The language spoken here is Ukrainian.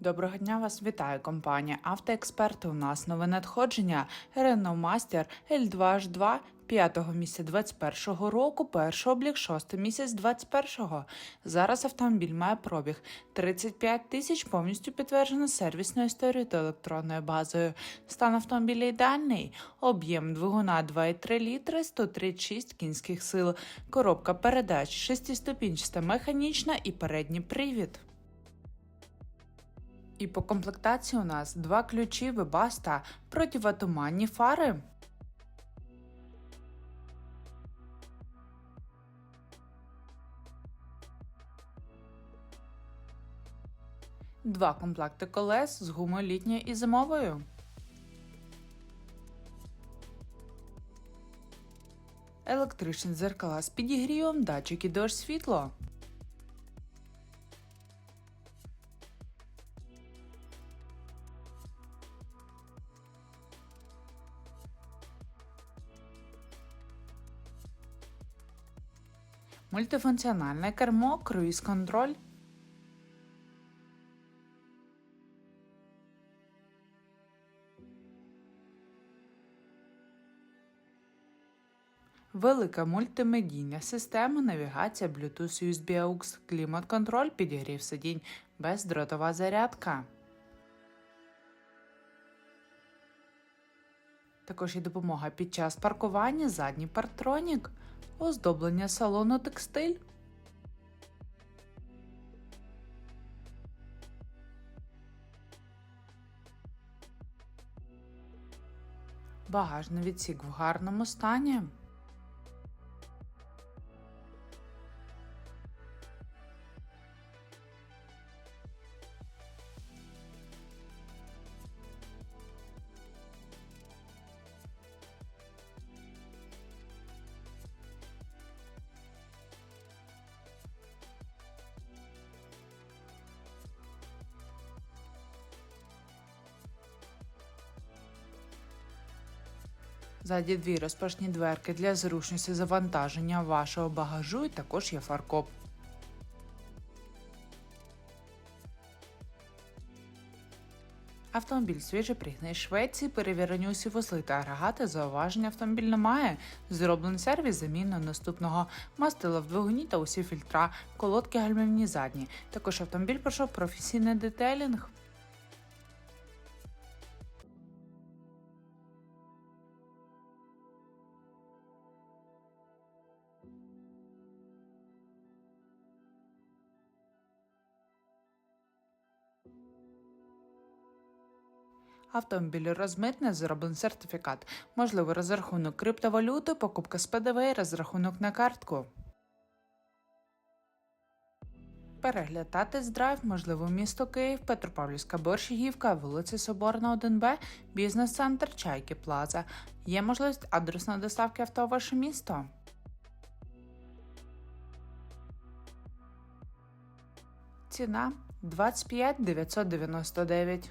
Доброго дня вас вітає компанія Автоексперти. У нас нове надходження Renault Master L2H2 5 місяця 21 року, перший облік 6 місяць 21. Зараз автомобіль має пробіг 35 тисяч, повністю підтверджено сервісною історією та електронною базою. Стан автомобіля ідеальний, об'єм двигуна 2,3 літри, 136 кінських сил, коробка передач, шестиступінчаста механічна і передній привід. І по комплектації у нас два ключі Webaста, противотуманні фари. Два комплекти колес з гумою літньою і зимовою. Електричні дзеркала з підігрівом, датчики дощ світло. Мультифункціональне кермо, круїз-контроль. Велика мультимедійна система, навігація, Bluetooth, USB AUX, клімат-контроль, підігрів сидінь, бездротова зарядка. Також є допомога під час паркування, задній партронік, оздоблення салону текстиль. Багажний відсік в гарному стані. Ззаді дві розпашні дверки для зручності завантаження вашого багажу і також є фаркоп. Автомобіль свіжопрігнаний з Швеції, перевірені усі вузли та агрегати, зауваження автомобіль не має. Зроблений сервіс заміну наступного мастила в двигуні та усі фільтра, колодки гальмівні задні. Також автомобіль пройшов професійний детейлінг. Автомобіль розмитне, зроблений сертифікат. Можливо, розрахунок криптовалюти, покупка з ПДВ, розрахунок на картку. Перегляд та тест-драйв, можливо, місто Київ, Петропавлівська Борщагівка, вулиця Соборна, 1Б, бізнес-центр Чайки Плаза. Є можливість адресної доставки авто в ваше місто. Ціна 25 999.